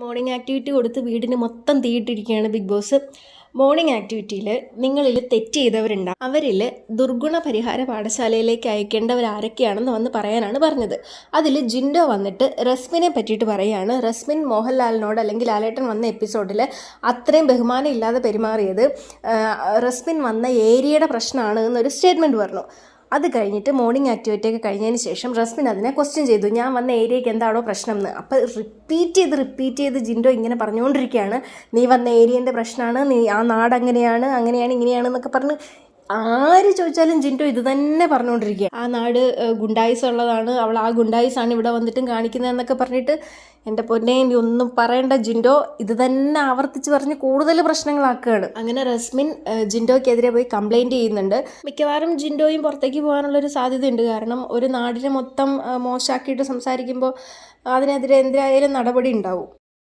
Morning activity കൊടുത്ത് വീടിന് മൊത്തം തീയിട്ടിരിക്കുകയാണ് ബിഗ് ബോസ് മോർണിംഗ് ആക്ടിവിറ്റിയിൽ നിങ്ങളിൽ തെറ്റ് ചെയ്തവരുണ്ടാകും അവരിൽ ദുർഗുണ പരിഹാര പാഠശാലയിലേക്ക് അയക്കേണ്ടവർ ആരൊക്കെയാണെന്ന് വന്ന് പറയാനാണ് പറഞ്ഞത്. അതിൽ ജിൻഡോ വന്നിട്ട് റസ്മിനെ പറ്റിയിട്ട് പറയുകയാണ് റസ്മിൻ മോഹൻലാലിനോട് അല്ലെങ്കിൽ ലാലേട്ടൻ വന്ന എപ്പിസോഡിൽ അത്രയും ബഹുമാനം ഇല്ലാതെ പെരുമാറിയത് റസ്മിൻ വന്ന ഏരിയയുടെ പ്രശ്നമാണ് എന്നൊരു സ്റ്റേറ്റ്മെന്റ് പറഞ്ഞു. അത് കഴിഞ്ഞിട്ട് മോർണിംഗ് ആക്ടിവിറ്റി ഒക്കെ കഴിഞ്ഞതിന് ശേഷം റസ്മിൻ അതിനെ ക്വസ്റ്റ്യൻ ചെയ്തു. ഞാൻ വന്ന ഏരിയയ്ക്ക് എന്താണോ പ്രശ്നം എന്ന് അപ്പോൾ റിപ്പീറ്റ് ചെയ്ത് റിപ്പീറ്റ് ചെയ്ത് ജിൻഡോ ഇങ്ങനെ പറഞ്ഞുകൊണ്ടിരിക്കുകയാണ്. നീ വന്ന ഏരിയന്റെ പ്രശ്നമാണ് നീ ആ നാട് അങ്ങനെയാണ് അങ്ങനെയാണ് ഇങ്ങനെയാണ് എന്നൊക്കെ പറഞ്ഞ് ആര് ചോദിച്ചാലും ജിൻഡോ ഇത് തന്നെ പറഞ്ഞുകൊണ്ടിരിക്കുക. ആ നാട് ഗുണ്ടായിസ് ഉള്ളതാണ്. അവൾ ആ ഗുണ്ടായിസ് ആണ് ഇവിടെ വന്നിട്ടും കാണിക്കുന്നതെന്നൊക്കെ പറഞ്ഞിട്ട് എന്റെ പൊന്നെ ഇനി ഒന്നും പറയേണ്ട ജിൻഡോ. ഇത് തന്നെ ആവർത്തിച്ച് പറഞ്ഞ് കൂടുതൽ പ്രശ്നങ്ങളാക്കുകയാണ്. അങ്ങനെ റസ്മിൻ ജിൻഡോയ്ക്കെതിരെ പോയി കംപ്ലൈന്റ് ചെയ്യുന്നുണ്ട്. മിക്കവാറും ജിൻഡോയും പുറത്തേക്ക് പോകാനുള്ളൊരു സാധ്യതയുണ്ട്. കാരണം ഒരു നാടിനെ മൊത്തം മോശമാക്കിയിട്ട് സംസാരിക്കുമ്പോൾ അതിനെതിരെ എന്തിനായാലും നടപടി ഉണ്ടാവും.